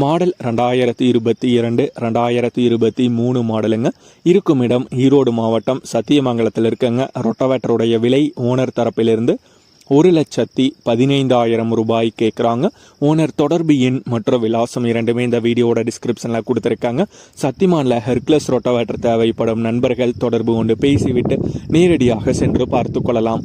Model ரெண்டாயிரத்தி இருபத்தி இரண்டு ரெண்டாயிரத்தி இருபத்தி மூணு மாடலுங்க. இருக்கும் இடம் ஈரோடு மாவட்டம் சத்தியமங்கலத்தில் இருக்கங்க. ரொட்டவேட்டருடைய விலை ஓனர் தரப்பிலிருந்து ஒரு லட்சத்தி பதினைந்தாயிரம் ரூபாய் கேட்குறாங்க ஓனர் தொடர்பு எண் மற்றும் விலாசம் இரண்டுமே இந்த வீடியோட டிஸ்கிரிப்ஷனில் கொடுத்துருக்காங்க. சத்திமானில் ஹெர்க்லஸ் ரொட்டவேட்டர் தேவைப்படும் நண்பர்கள் தொடர்பு கொண்டு பேசிவிட்டு நேரடியாக சென்று பார்த்து கொள்ளலாம்.